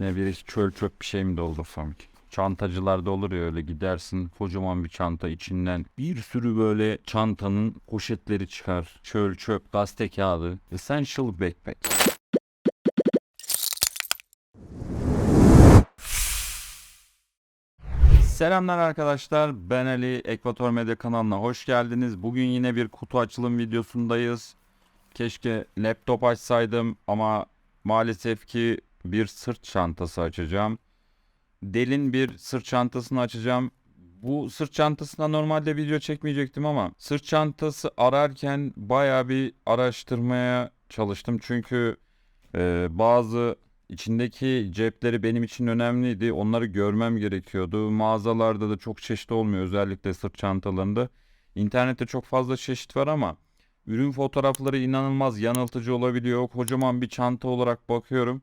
İçine bir çöl çöp bir şey mi doldursam ki? Çantacılarda olur ya öyle gidersin kocaman bir çanta içinden bir sürü böyle çantanın poşetleri çıkar. Çöl çöp gazete kağıdı. Essential backpack. Selamlar arkadaşlar. Ben Ali. Ekvator Medya kanalına hoş geldiniz. Bugün yine bir kutu açılım videosundayız. Keşke laptop açsaydım ama maalesef ki bir sırt çantası açacağım. Delin bir sırt çantasını açacağım. Bu sırt çantasına normalde video çekmeyecektim ama sırt çantası ararken baya bir araştırmaya çalıştım. Çünkü e, bazı içindeki cepleri benim için önemliydi. Onları görmem gerekiyordu. Mağazalarda da çok çeşit olmuyor özellikle sırt çantalarında. İnternette çok fazla çeşit var ama ürün fotoğrafları inanılmaz yanıltıcı olabiliyor. Kocaman bir çanta olarak bakıyorum.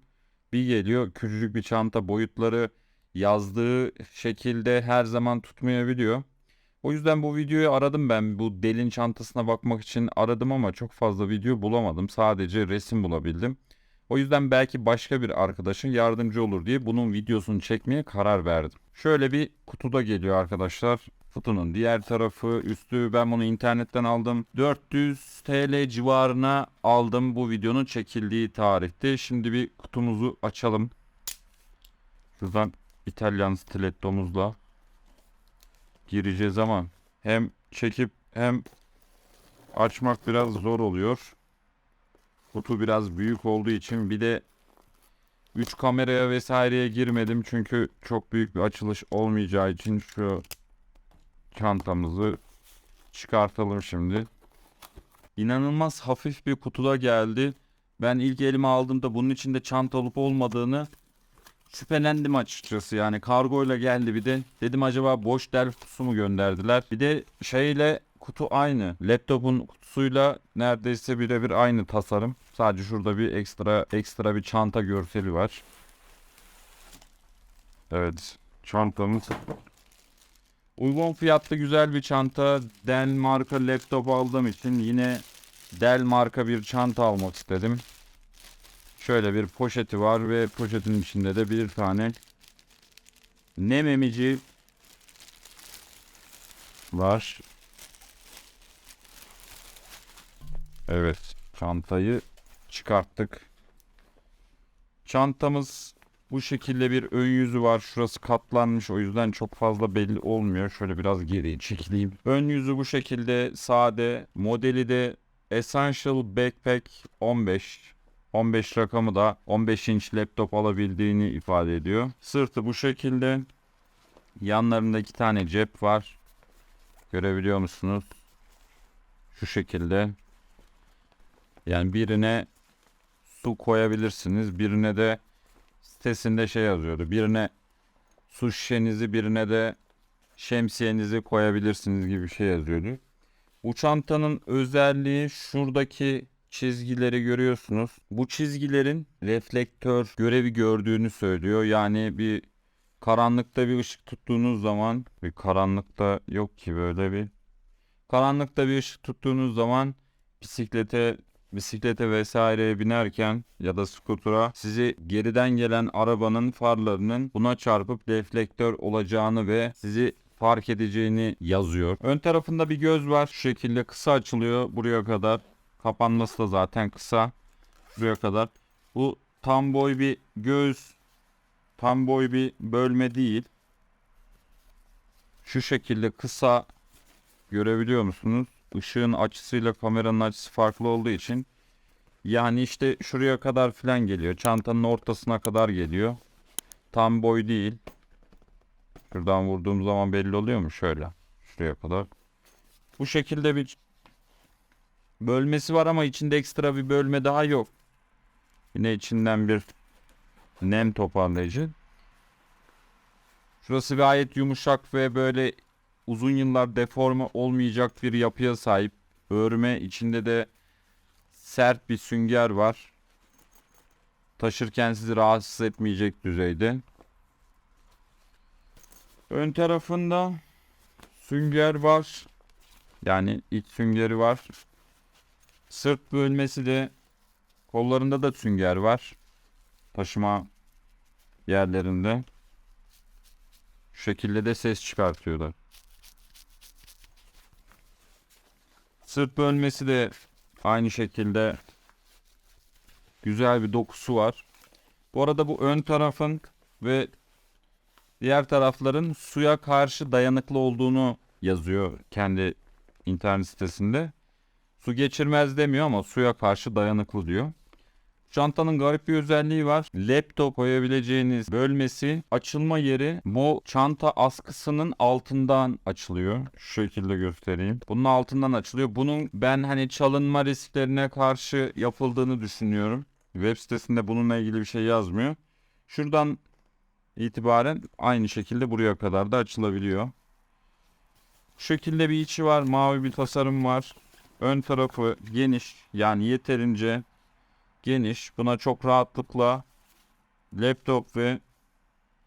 Bir geliyor küçücük bir çanta boyutları yazdığı şekilde her zaman tutmayabiliyor. O yüzden bu videoyu aradım ben. Bu delin çantasına bakmak için aradım ama çok fazla video bulamadım. Sadece resim bulabildim. O yüzden belki başka bir arkadaşın yardımcı olur diye bunun videosunu çekmeye karar verdim. Şöyle bir kutuda geliyor arkadaşlar. Kutunun diğer tarafı üstü ben bunu internetten aldım. 400 TL civarına aldım bu videonun çekildiği tarihte. Şimdi bir kutumuzu açalım. Şuradan İtalyan stilettomuzla gireceğiz ama hem çekip hem açmak biraz zor oluyor. Kutu biraz büyük olduğu için bir de 3 kameraya vesaireye girmedim çünkü çok büyük bir açılış olmayacağı için şu çantamızı çıkartalım şimdi. İnanılmaz hafif bir kutuda geldi. Ben ilk elime aldığımda bunun içinde çanta olup olmadığını şüphelendim açıkçası. Yani kargoyla geldi bir de. Dedim acaba boş del kutusu mu gönderdiler? Bir de şeyle kutu aynı. Laptopun kutusuyla neredeyse birebir aynı tasarım. Sadece şurada bir ekstra ekstra bir çanta görseli var. Evet, çantamız uygun fiyatlı güzel bir çanta. Dell marka laptop aldığım için yine Dell marka bir çanta almak istedim. Şöyle bir poşeti var ve poşetin içinde de bir tane nem emici var. Evet, çantayı çıkarttık. Çantamız bu şekilde bir ön yüzü var. Şurası katlanmış o yüzden çok fazla belli olmuyor. Şöyle biraz geriye çekileyim. Ön yüzü bu şekilde sade. Modeli de Essential Backpack 15. 15 rakamı da 15 inç laptop alabildiğini ifade ediyor. Sırtı bu şekilde. Yanlarında iki tane cep var. Görebiliyor musunuz? Şu şekilde. Yani birine su koyabilirsiniz. Birine de sitesinde şey yazıyordu. Birine su şişenizi birine de şemsiyenizi koyabilirsiniz gibi bir şey yazıyordu. Bu çantanın özelliği şuradaki çizgileri görüyorsunuz. Bu çizgilerin reflektör görevi gördüğünü söylüyor. Yani bir karanlıkta bir ışık tuttuğunuz zaman bir karanlıkta yok ki böyle bir karanlıkta bir ışık tuttuğunuz zaman bisiklete bisiklete vesaireye binerken ya da skutura sizi geriden gelen arabanın farlarının buna çarpıp reflektör olacağını ve sizi fark edeceğini yazıyor. Ön tarafında bir göz var. Şu şekilde kısa açılıyor buraya kadar. Kapanması da zaten kısa. Buraya kadar. Bu tam boy bir göz. Tam boy bir bölme değil. Şu şekilde kısa görebiliyor musunuz? Işığın açısıyla kameranın açısı farklı olduğu için yani işte şuraya kadar filan geliyor. Çantanın ortasına kadar geliyor. Tam boy değil. Şuradan vurduğum zaman belli oluyor mu? Şöyle. Şuraya kadar. Bu şekilde bir bölmesi var ama içinde ekstra bir bölme daha yok. Yine içinden bir nem toparlayıcı. Şurası gayet yumuşak ve böyle uzun yıllar deforme olmayacak bir yapıya sahip. Örme içinde de sert bir sünger var. Taşırken sizi rahatsız etmeyecek düzeyde. Ön tarafında sünger var. Yani iç süngeri var. Sırt bölmesi de kollarında da sünger var. Taşıma yerlerinde. Şu şekilde de ses çıkartıyorlar. Sırt bölmesi de aynı şekilde güzel bir dokusu var. Bu arada bu ön tarafın ve diğer tarafların suya karşı dayanıklı olduğunu yazıyor kendi internet sitesinde. Su geçirmez demiyor ama suya karşı dayanıklı diyor. Çantanın garip bir özelliği var. Laptop koyabileceğiniz bölmesi açılma yeri bu çanta askısının altından açılıyor. Şu şekilde göstereyim. Bunun altından açılıyor. Bunun ben hani çalınma risklerine karşı yapıldığını düşünüyorum. Web sitesinde bununla ilgili bir şey yazmıyor. Şuradan itibaren aynı şekilde buraya kadar da açılabiliyor. Şu şekilde bir içi var. Mavi bir tasarım var. Ön tarafı geniş. Yani yeterince geniş. Buna çok rahatlıkla laptop ve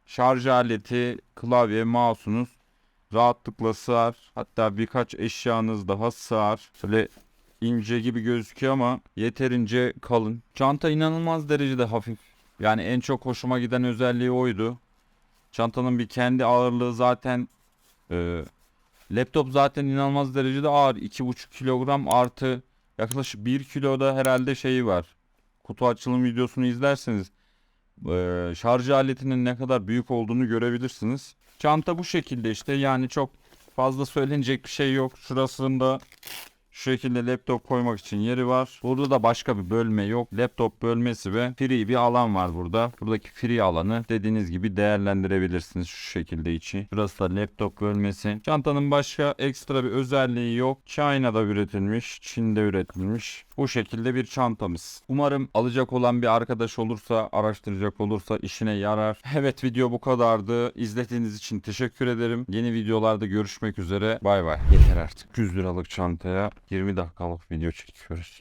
şarj aleti, klavye, mouse'unuz rahatlıkla sığar. Hatta birkaç eşyanız daha sığar. Böyle ince gibi gözüküyor ama yeterince kalın. Çanta inanılmaz derecede hafif. Yani en çok hoşuma giden özelliği oydu. Çantanın bir kendi ağırlığı zaten e, laptop zaten inanılmaz derecede ağır. 2,5 kilogram artı yaklaşık 1 kiloda herhalde şeyi var. Kutu açılım videosunu izlerseniz e, şarj aletinin ne kadar büyük olduğunu görebilirsiniz. Çanta bu şekilde işte yani çok fazla söylenecek bir şey yok. Şurasında şu şekilde laptop koymak için yeri var. Burada da başka bir bölme yok. Laptop bölmesi ve free bir alan var burada. Buradaki free alanı dediğiniz gibi değerlendirebilirsiniz şu şekilde içi. Burası da laptop bölmesi. Çantanın başka ekstra bir özelliği yok. China'da üretilmiş, Çin'de üretilmiş. Bu şekilde bir çantamız. Umarım alacak olan bir arkadaş olursa, araştıracak olursa işine yarar. Evet video bu kadardı. İzlediğiniz için teşekkür ederim. Yeni videolarda görüşmek üzere. Bay bay. Yeter artık. 100 liralık çantaya 20 dakikalık video çekiyoruz.